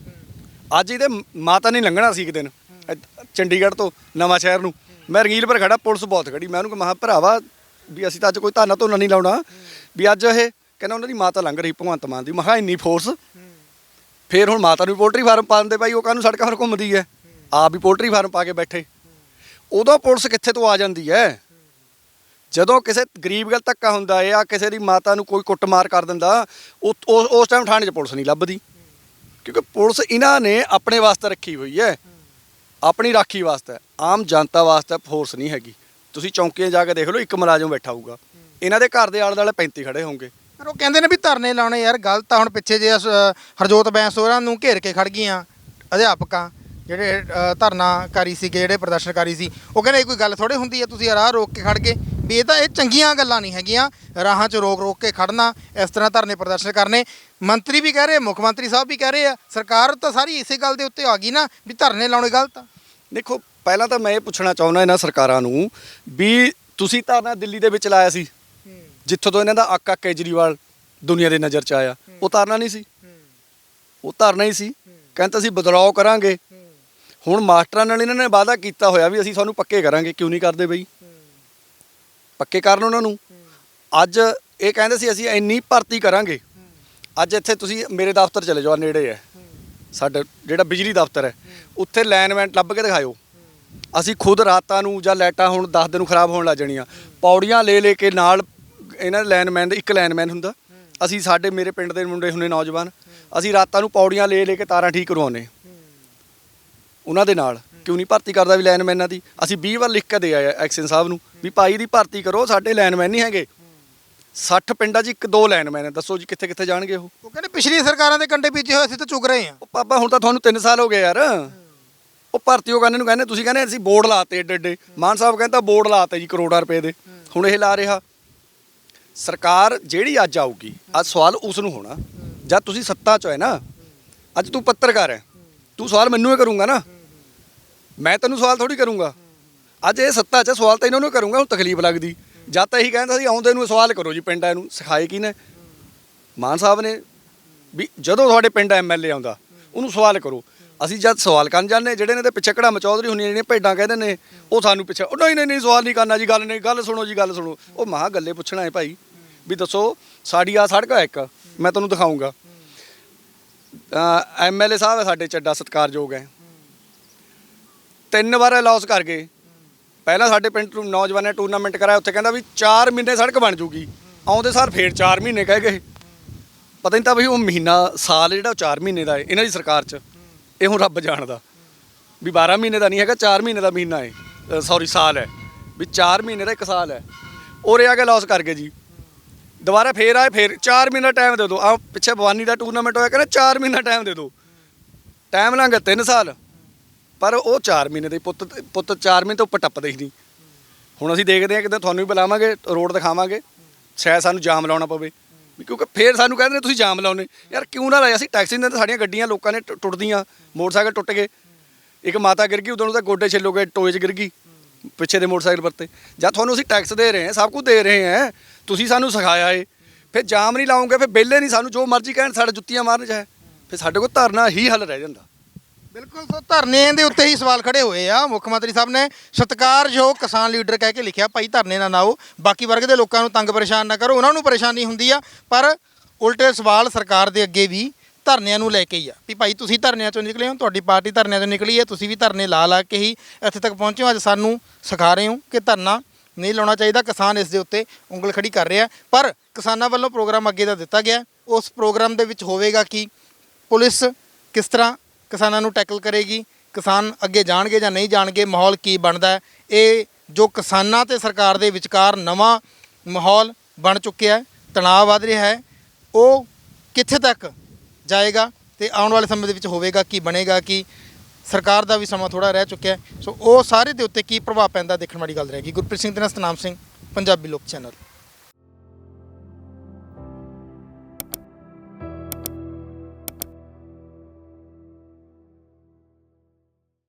ਅੱਜ ਇਹਦੇ ਮਾਤਾ ਨਹੀਂ ਲੰਘਣਾ ਸੀ ਇੱਕ ਦਿਨ, ਚੰਡੀਗੜ੍ਹ ਤੋਂ ਨਵਾਂ ਸ਼ਹਿਰ ਨੂੰ। ਮੈਂ ਰੰਗੀਲ ਪਰ ਖੜਾ ਪੁਲਿਸ ਬਹੁਤ ਖੜੀ ਮੈਂ ਉਹਨੂੰ ਕਿਹਾ ਭਰਾਵਾ, ਵੀ ਅਸੀਂ ਤਾਂ ਅੱਜ ਕੋਈ ਧਾਨਾ ਧੋਨਾ ਨਹੀਂ ਲਾਉਣਾ। ਵੀ ਅੱਜ ਇਹ, ਕਹਿੰਦਾ ਉਹਨਾਂ ਦੀ ਮਾਤਾ ਲੰਘ ਰਹੀ ਭਗਵੰਤ ਮਾਨ ਦੀ। ਮਹਾ ਇੰਨੀ ਫੋਰਸ ਫੇਰ ਹੁਣ ਮਾਤਾ ਨੂੰ ਪੋਲਟਰੀ ਫਾਰਮ ਪਾ ਦਿੰਦੇ ਭਾਈ, ਉਹ ਕਾਹਨੂੰ ਸੜਕਾਂ 'ਤੇ ਘੁੰਮਦੀ ਹੈ? ਆਪ ਵੀ ਪੋਲਟਰੀ ਫਾਰਮ ਪਾ ਕੇ ਬੈਠੇ। ਉਦੋਂ ਪੁਲਿਸ ਕਿੱਥੇ ਤੋਂ ਆ ਜਾਂਦੀ ਹੈ? ਜਦੋਂ ਕਿਸੇ ਗਰੀਬ ਗੱਲ ਧੱਕਾ ਹੁੰਦਾ ਹੈ ਆ ਕਿਸੇ ਦੀ ਮਾਤਾ ਨੂੰ ਕੋਈ ਕੁੱਟਮਾਰ ਕਰ ਦਿੰਦਾ ਉਹ, ਉਸ ਟਾਈਮ ਥਾਣੇ 'ਚ ਪੁਲਿਸ ਨਹੀਂ ਲੱਭਦੀ। ਕਿਉਂਕਿ ਪੁਲਿਸ ਇਹਨਾਂ ਨੇ ਆਪਣੇ ਵਾਸਤੇ ਰੱਖੀ ਹੋਈ ਹੈ। ਆਪਣੀ ਰਾਖੀ ਵਾਸਤੇ। ਆਮ ਜਨਤਾ ਵਾਸਤੇ ਫੋਰਸ ਨਹੀਂ ਹੈਗੀ। ਤੁਸੀਂ ਚੌਂਕੀਆਂ ਜਾ ਕੇ ਦੇਖ ਲਓ, ਇੱਕ ਮੁਲਾਜ਼ਮ ਬੈਠਾ ਹੋਊਗਾ। ਇਹਨਾਂ ਦੇ ਘਰ ਦੇ ਆਲੇ ਦੁਆਲੇ 35 ਖੜੇ ਹੋਣਗੇ।
ਪਰ ਉਹ ਕਹਿੰਦੇ ਨੇ ਵੀ ਧਰਨੇ ਲਾਉਣੇ ਯਾਰ ਗਲਤ ਆ ਹੁਣ ਪਿੱਛੇ ਜੇ ਹਰਜੋਤ ਬੈਂਸ ਹੋਰਾਂ ਨੂੰ ਘੇਰ ਕੇ ਖੜ ਗਈਆਂ ਅਧਿਆਪਕਾਂ। ਜਿਹੜੇ ਅ, ਧਰਨਾਕਾਰੀ ਸੀਗੇ ਜਿਹੜੇ ਪ੍ਰਦਰਸ਼ਨਕਾਰੀ ਸੀ ਉਹ ਕਹਿੰਦੇ ਇਹ ਕੋਈ ਗੱਲ ਥੋੜੇ ਹੁੰਦੀ ਹੈ ਤੁਸੀਂ ਰਾਹ ਰੋਕ ਕੇ ਖੜ ਗਏ। ਵੀ ਇਹ ਤਾਂ ਇਹ ਚੰਗੀਆਂ ਗੱਲਾਂ ਨਹੀਂ ਹੈਗੀਆਂ। ਰਾਹਾਂ 'ਚ ਰੋਕ ਰੋਕ ਕੇ ਖੜਨਾ ਇਸ ਤਰ੍ਹਾਂ ਧਰਨੇ ਪ੍ਰਦਰਸ਼ਨ ਕਰਨੇ। ਮੰਤਰੀ ਵੀ ਕਹਿ ਰਹੇ ਮੁੱਖ ਮੰਤਰੀ ਸਾਹਿਬ ਵੀ ਕਹਿ ਰਹੇ ਆ ਸਰਕਾਰ ਤਾਂ ਸਾਰੀ ਇਸੇ ਗੱਲ ਦੇ ਉੱਤੇ ਆ ਗਈ ਨਾ ਵੀ ਧਰਨੇ ਲਾਉਣੇ ਗਲਤ ਆ।
ਦੇਖੋ ਪਹਿਲਾਂ ਤਾਂ ਮੈਂ ਇਹ ਪੁੱਛਣਾ ਚਾਹੁੰਦਾ ਇਹਨਾਂ ਸਰਕਾਰਾਂ ਨੂੰ ਵੀ ਤੁਸੀਂ ਧਰਨਾ ਦਿੱਲੀ ਦੇ ਵਿੱਚ ਲਾਇਆ ਸੀ ਜਿੱਥੋਂ ਤੋਂ ਇਹਨਾਂ ਦਾ ਆਕਾ ਕੇਜਰੀਵਾਲ ਦੁਨੀਆ ਦੇ ਨਜ਼ਰ ਚ ਆਇਆ ਉਹ ਧਰਨਾ ਨਹੀਂ ਸੀ। ਉਹ ਧਰਨਾ ਹੀ ਸੀ। ਕਹਿੰਦੇ ਅਸੀਂ ਬਦਲਾਅ ਕਰਾਂਗੇ। ਹੁਣ ਮਾਸਟਰਾਂ ਨਾਲ ਇਹਨਾਂ ਨੇ ਵਾਅਦਾ ਕੀਤਾ ਹੋਇਆ ਵੀ ਅਸੀਂ ਤੁਹਾਨੂੰ ਪੱਕੇ ਕਰਾਂਗੇ, ਕਿਉਂ ਨਹੀਂ ਕਰਦੇ ਬਈ? ਪੱਕੇ ਕਰਨ ਉਹਨਾਂ ਨੂੰ। ਅੱਜ ਇਹ ਕਹਿੰਦੇ ਸੀ, ਅਸੀਂ ਇੰਨੀ ਭਰਤੀ ਕਰਾਂਗੇ। ਅੱਜ ਇੱਥੇ ਤੁਸੀਂ ਮੇਰੇ ਦਫ਼ਤਰ ਚਲੇ ਜਾਓ ਨੇੜੇ ਹੈ। ਸਾਡਾ ਜਿਹੜਾ ਬਿਜਲੀ ਦਫ਼ਤਰ ਹੈ, ਉੱਥੇ ਲਾਈਨਮੈਨ ਲੱਭ ਕੇ ਦਿਖਾਇਓ। ਅਸੀਂ ਖੁਦ ਰਾਤਾਂ ਨੂੰ ਜਾਂ ਲਾਈਟਾਂ ਹੁਣ 10 ਦਿਨ ਨੂੰ ਖਰਾਬ ਹੋਣ ਲੱਗ ਜਾਣੀਆਂ। ਪੌੜੀਆਂ ਲੈ ਲੈ ਕੇ ਨਾਲ ਇਹਨਾਂ ਦੇ ਲਾਈਨਮੈਨ ਦੇ, ਇੱਕ ਲਾਈਨਮੈਨ ਹੁੰਦਾ। ਅਸੀਂ ਸਾਡੇ ਮੇਰੇ ਪਿੰਡ ਦੇ ਮੁੰਡੇ ਹੁੰਦੇ ਨੌਜਵਾਨ। ਅਸੀਂ ਰਾਤਾਂ ਨੂੰ ਪੌੜੀਆਂ ਲੈ ਲੈ ਕੇ ਤਾਰਾਂ ਠੀਕ ਕਰਵਾਉਂਦੇ। ਉਹਨਾਂ ਦੇ ਨਾਲ। ਕਿਉਂ ਨਹੀਂ ਭਰਤੀ ਕਰਦਾ ਵੀ ਲਾਈਨਮੈਨਾਂ ਦੀ? ਅਸੀਂ 20 ਵਾਰ ਲਿਖ ਕੇ ਦੇ ਆਏ ਐਕਸ਼ਨ ਸਾਹਿਬ ਨੂੰ ਵੀ ਭਾਈ ਦੀ ਭਰਤੀ ਕਰੋ ਸਾਡੇ ਲਾਈਨਮੈਨ ਨਹੀਂ ਹੈਗੇ। 60 ਪਿੰਡਾਂ 'ਚ ਇੱਕ ਦੋ ਲਾਈਨਮੈਨ ਹੈ ਦੱਸੋ ਜੀ ਕਿੱਥੇ ਕਿੱਥੇ ਜਾਣਗੇ ਉਹ?
ਉਹ ਕਹਿੰਦੇ ਪਿਛਲੀ ਸਰਕਾਰਾਂ ਦੇ ਕੰਡੇ ਬੀਜੇ ਹੋਏ ਅਸੀਂ ਤਾਂ ਚੁਗ ਰਹੇ ਹਾਂ।
ਉਹ ਪਾਪਾ ਹੁਣ ਤਾਂ ਤੁਹਾਨੂੰ 3 ਸਾਲ ਹੋ ਗਏ ਯਾਰ। ਉਹ ਭਰਤੀ ਉਹ ਕਹਿੰਦੇ ਨੂੰ ਕਹਿੰਦੇ ਤੁਸੀਂ ਕਹਿੰਦੇ ਅਸੀਂ ਬੋਰਡ ਲਾਤੇ ਏਡੇ ਏਡੇ। ਮਾਨ ਸਾਹਿਬ ਕਹਿੰਦਾ ਬੋਰਡ ਲਾਤੇ ਜੀ ਕਰੋੜਾਂ ਰੁਪਏ ਦੇ। ਹੁਣ ਇਹ ਲਾ ਰਿਹਾ। ਸਰਕਾਰ ਜਿਹੜੀ ਅੱਜ ਆਊਗੀ ਅੱਜ ਸਵਾਲ ਉਸ ਨੂੰ ਹੋਣਾ। ਜਦ ਤੁਸੀਂ ਸੱਤਾ 'ਚ ਹੈ ਨਾ ਅੱਜ ਤੂੰ ਪੱਤਰਕਾਰ ਹੈ। ਤੂੰ ਸਵਾਲ ਮੈਨੂੰ ਹੀ ਕਰੂੰਗਾ ਨਾ। ਮੈਂ ਤੈਨੂੰ ਸਵਾਲ ਥੋੜੀ ਕਰੂੰਗਾ। ਅੱਜ ਇਹ ਸੱਤਾ 'ਚ ਸਵਾਲ ਤਾਂ ਇਹਨਾਂ ਨੂੰ ਕਰੂੰਗਾ, ਹੁਣ ਤਕਲੀਫ ਲੱਗਦੀ। ਜਦ ਤਾਂ ਇਹੀ ਕਹਿੰਦਾ ਸੀ, ਆਉਂਦੇ ਨੂੰ ਸਵਾਲ ਕਰੋ ਜੀ ਪਿੰਡਾਂ ਨੂੰ, ਸਿਖਾਏ ਕੀ ਨੇ ਮਾਨ ਸਾਹਿਬ ਨੇ ਵੀ ਜਦੋਂ ਤੁਹਾਡੇ ਪਿੰਡ ਐਮਐਲਏ ਆਉਂਦਾ, ਉਹਨੂੰ ਸਵਾਲ ਕਰੋ। ਅਸੀਂ ਜਦ ਸਵਾਲ ਕਰਨ ਜਾਂਦੇ ਜਿਹੜੇ ਨੇ ਤੇ ਪਿੱਛੇ ਘੜਾ ਮਚੌਧਰੀ ਹੁੰਦੀਆਂ, ਜਿਹੜੀਆਂ ਭੇਡਾਂ ਕਹਿੰਦੇ ਨੇ, ਉਹ ਸਾਨੂੰ ਪਿੱਛੇ, ਉਹ ਨਹੀਂ ਨਹੀਂ ਨਹੀਂ, ਸਵਾਲ ਨਹੀਂ ਕਰਨਾ ਜੀ, ਗੱਲ ਨਹੀਂ, ਗੱਲ ਸੁਣੋ ਜੀ, ਗੱਲ ਸੁਣੋ। ਉਹ ਮਹਾ ਗੱਲੇ ਪੁੱਛਣਾ ਹੈ ਭਾਈ, ਵੀ ਦੱਸੋ, ਸਾਡੀ ਆ ਸੜਕ ਹੈ ਇੱਕ, ਮੈਂ ਤੁਹਾਨੂੰ ਦਿਖਾਉਂਗਾ ਐਮਐਲਏ ਸਾਹਿਬ ਸਾਡੇ ਚੱਡਾ ਸਤਿਕਾਰਯੋਗ ਹੈ। ਤਿੰਨ ਵਾਰ ਲੌਸ ਕਰ ਗਏ। ਪਹਿਲਾਂ ਸਾਡੇ ਪਿੰਡ ਨੂੰ ਨੌਜਵਾਨਾਂ ਨੇ ਟੂਰਨਾਮੈਂਟ ਕਰਾਇਆ, ਉੱਥੇ ਕਹਿੰਦਾ ਵੀ 4 ਮਹੀਨੇ ਸੜਕ ਬਣ ਜੂਗੀ। ਆਉਂਦੇ ਸਾਰ ਫੇਰ 4 ਮਹੀਨੇ ਕਹਿ ਗਏ। ਪਤਾ ਨਹੀਂ ਤਾਂ ਵੀ ਉਹ ਮਹੀਨਾ, ਸਾਲ ਜਿਹੜਾ ਉਹ 4 ਮਹੀਨੇ ਦਾ ਹੈ, ਇਹਨਾਂ ਦੀ ਸਰਕਾਰ 'ਚ। ਇਹ ਹੁਣ ਰੱਬ ਜਾਣਦਾ। ਵੀ 12 ਮਹੀਨੇ ਦਾ ਨਹੀਂ ਹੈਗਾ 4 ਮਹੀਨੇ ਦਾ ਮਹੀਨਾ ਹੈ। ਸੌਰੀ ਸਾਲ ਹੈ। ਵੀ 4 ਮਹੀਨੇ ਦਾ ਇੱਕ ਸਾਲ ਹੈ। ਉਰੇ ਆ ਕੇ ਲਾਸ ਕਰ ਗਏ ਜੀ। ਦੁਬਾਰਾ ਫੇਰ ਆਏ, ਫੇਰ 4 ਮਹੀਨਾ ਟਾਈਮ ਦੇ ਦਿਓ। ਆ ਪਿੱਛੇ ਬਵਾਨੀ ਦਾ ਟੂਰਨਾਮੈਂਟ ਹੋਇਆ, ਕਹਿੰਦਾ 4 ਮਹੀਨਾ ਟਾਈਮ ਦੇ ਦਿਓ। ਟਾਈਮ ਲੰਘ 3 ਸਾਲ। ਪਰ ਉਹ 4 ਮਹੀਨੇ ਦੇ ਪੁੱਤ ਪੁੱਤ 4 ਮਹੀਨੇ ਤੋਂ ਉੱਪਰ ਟੱਪਦੇ ਹੀ ਨਹੀਂ। ਹੁਣ ਅਸੀਂ ਦੇਖਦੇ ਹਾਂ ਕਿਤੇ ਤੁਹਾਨੂੰ ਵੀ ਬੁਲਾਵਾਂਗੇ, ਰੋਡ ਦਿਖਾਵਾਂਗੇ, ਸ਼ਾਇਦ ਸਾਨੂੰ ਜਾਮ ਲਾਉਣਾ ਪਵੇ। ਵੀ ਕਿਉਂਕਿ ਫੇਰ ਸਾਨੂੰ ਕਹਿੰਦੇ ਨੇ, ਤੁਸੀਂ ਜਾਮ ਲਾਉਨੇ ਯਾਰ ਕਿਉਂ ਨਾ ਲਾਇਆ ਅਸੀਂ? ਟੈਕਸੀ ਨੇ ਤਾਂ ਸਾਡੀਆਂ ਗੱਡੀਆਂ ਲੋਕਾਂ ਨੇ ਟੁ- ਟੁੱਟਦੀਆਂ, ਮੋਟਰਸਾਈਕਲ ਟੁੱਟ ਗਏ। ਇੱਕ ਮਾਤਾ ਗਿਰ ਗਈ, ਉਦੋਂ ਨੂੰ ਤਾਂ ਗੋਡੇ ਛਿੱਲੋ ਗਏ, ਟੋਏ 'ਚ ਗਿਰ ਗਈ, ਪਿੱਛੇ ਦੇ ਮੋਟਰਸਾਈਕਲ ਪਰ ਜਾਂ ਤੁਹਾਨੂੰ ਅਸੀਂ ਟੈਕਸ ਦੇ ਰਹੇ ਹਾਂ, ਸਭ ਕੁਝ ਦੇ ਰਹੇ ਹਾਂ। ਤੁਸੀਂ ਸਾਨੂੰ ਸਿਖਾਇਆ ਏ। ਫਿਰ ਜਾਮ ਨਹੀਂ ਲਾਉਂਗੇ, ਫਿਰ ਬੇਲੇ ਨਹੀਂ ਸਾਨੂੰ, ਜੋ ਮਰਜ਼ੀ ਕਹਿਣ ਸਾਡੇ ਜੁੱਤੀਆਂ ਮਾਰਨ ਚਾਹੇ ਫਿਰ ਸਾਡੇ ਕੋਲ ਧਰਨਾ ਹੀ ਹੱਲ ਰਹਿ ਜਾਂਦਾ।
ਬਿਲਕੁਲ ਸੋ ਧਰਨੇ ਦੇ ਉੱਤੇ ਹੀ ਸਵਾਲ ਖੜੇ ਹੋਏ ਆ। ਮੁੱਖ ਮੰਤਰੀ ਸਾਹਿਬ ਨੇ ਸਤਿਕਾਰਯੋਗ ਕਿਸਾਨ ਲੀਡਰ ਕਹਿ ਕੇ ਲਿਖਿਆ, ਭਾਈ ਧਰਨੇ ਨਾ ਨਾਓ। ਬਾਕੀ ਵਰਗ ਦੇ ਲੋਕਾਂ ਨੂੰ ਤੰਗ ਪਰੇਸ਼ਾਨ ਨਾ ਕਰੋ। ਉਹਨਾਂ ਨੂੰ ਪਰੇਸ਼ਾਨੀ ਹੁੰਦੀ ਆ, ਪਰ ਉਲਟੇ ਸਵਾਲ ਸਰਕਾਰ ਦੇ ਅੱਗੇ ਵੀ ਧਰਨਿਆਂ ਨੂੰ ਲੈ ਕੇ ਹੀ ਆ। ਵੀ ਭਾਈ ਤੁਸੀਂ ਧਰਨਿਆਂ ਚੋਂ ਨਿਕਲੇ ਹੋ, ਤੁਹਾਡੀ ਪਾਰਟੀ ਧਰਨਿਆਂ 'ਚੋਂ ਨਿਕਲੀ ਹੈ, ਤੁਸੀਂ ਵੀ ਧਰਨੇ ਲਾ ਲਾ ਕੇ ਹੀ ਇੱਥੇ ਤੱਕ ਪਹੁੰਚੇ ਹੋ। ਅੱਜ ਸਾਨੂੰ ਸਿਖਾ ਰਹੇ ਹੋ ਕਿ ਧਰਨਾ ਨਹੀਂ ਲਾਉਣਾ ਚਾਹੀਦਾ। ਕਿਸਾਨ ਇਸ ਦੇ ਉੱਤੇ ਉਂਗਲ ਖੜੀ ਕਰ ਰਿਹਾ। ਪਰ ਕਿਸਾਨਾਂ ਵੱਲੋਂ ਪ੍ਰੋਗਰਾਮ ਅੱਗੇ ਦਾ ਦਿੱਤਾ ਗਿਆ। ਉਸ ਪ੍ਰੋਗਰਾਮ ਦੇ ਵਿੱਚ ਹੋਵੇਗਾ ਕਿ? ਪੁਲਿਸ ਕਿਸ ਤਰ੍ਹਾਂ ਕਿਸਾਨਾਂ ਨੂੰ ਟੈਕਲ ਕਰੇਗੀ, ਕਿਸਾਨ ਅੱਗੇ ਜਾਣਗੇ ਜਾਂ ਨਹੀਂ ਜਾਣਗੇ, ਮਾਹੌਲ ਕੀ ਬਣਦਾ ਹੈ? ਇਹ ਜੋ ਕਿਸਾਨਾਂ ਤੇ ਸਰਕਾਰ ਦੇ ਵਿਚਕਾਰ ਨਵਾਂ ਮਾਹੌਲ ਬਣ ਚੁੱਕਿਆ ਹੈ, ਤਣਾਅ ਵਧ ਰਿਹਾ ਹੈ, ਉਹ ਕਿੱਥੇ ਤੱਕ ਜਾਏਗਾ ਤੇ ਆਉਣ ਵਾਲੇ ਸਮੇਂ ਦੇ ਵਿੱਚ ਹੋਵੇਗਾ ਕੀ, ਬਣੇਗਾ ਕੀ? ਸਰਕਾਰ ਦਾ ਵੀ ਸਮਾਂ ਥੋੜਾ ਰਹਿ ਚੁੱਕਿਆ ਸੋ ਉਹ ਸਾਰੇ ਦੇ ਉੱਤੇ ਕੀ ਪ੍ਰਭਾਵ ਪੈਂਦਾ ਦੇਖਣ ਵਾਲੀ ਗੱਲ ਰਹੇਗੀ। ਗੁਰਪ੍ਰੀਤ ਸਿੰਘ ਤੇ ਨਾਲ ਸਤਨਾਮ ਸਿੰਘ, ਪੰਜਾਬੀ ਲੋਕ ਚੈਨਲ।